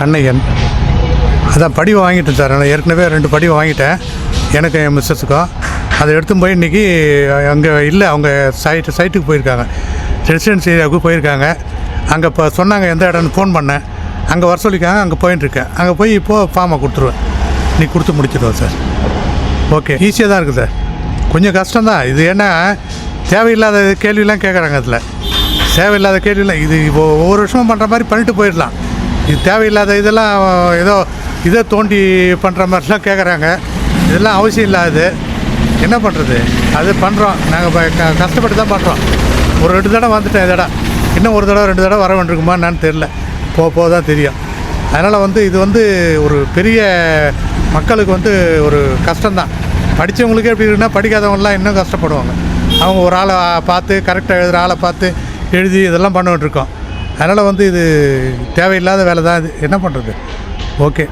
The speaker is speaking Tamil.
கண்ணையன் அதான் படி வாங்கிட்டேன் சார். நான் ஏற்கனவே ரெண்டு படிவம் வாங்கிட்டேன். எனக்கு என் மிஸ்ஸஸுக்கும் அதை எடுத்து போய் இன்றைக்கி அங்கே இல்லை அவங்க சைட்டு சைட்டுக்கு போயிருக்காங்க. ரெசிடென்சி ஏரியாவுக்கு போயிருக்காங்க. அங்கே இப்போ சொன்னாங்க எந்த இடம்னு ஃபோன் பண்ணேன். அங்கே வர சொல்லிக்காங்க அங்கே போயின்ட்டுருக்கேன் அங்கே போய் இப்போது ஃபார்மை கொடுத்துருவேன். நீ கொடுத்து முடிச்சிடுவோம் சார். ஓகே ஈஸியாக தான் இருக்குது. சார் கொஞ்சம் கஷ்டம்தான். இது என்ன? தேவையில்லாத கேள்வியெலாம் கேட்குறாங்க அதில். தேவையில்லாத கேள்வியெலாம் இது இப்போ ஒவ்வொரு வருஷமும் பண்ணுற மாதிரி பண்ணிட்டு போயிடலாம். இது தேவையில்லாத இதெல்லாம் ஏதோ இதை தோண்டி பண்ணுற மாதிரிலாம் கேட்குறாங்க இதெல்லாம் அவசியம் இல்லாது. என்ன பண்ணுறது அது பண்ணுறோம் நாங்கள் கஷ்டப்பட்டு தான் பண்ணுறோம் ஒரு ரெண்டு தடவை வந்துட்டேன் இதடா. இன்னும் ஒரு தடவை ரெண்டு தடவை வர வேண்டியிருக்குமா என்னன்னு தெரில போக போக தான் தெரியும். அதனால் வந்து இது வந்து ஒரு பெரிய மக்களுக்கு வந்து ஒரு கஷ்டம்தான். படித்தவங்களுக்கே எப்படி இருக்குன்னா படிக்காதவங்களாம் இன்னும் கஷ்டப்படுவாங்க. அவங்க ஒரு ஆளை பார்த்து கரெக்டாக எழுதுகிற ஆளை பார்த்து எழுதி இதெல்லாம் பண்ணிகிட்ருக்கோம் அதனால் வந்து இது தேவையில்லாத வேலை தான் இது. என்ன பண்ணுறது ஓகே.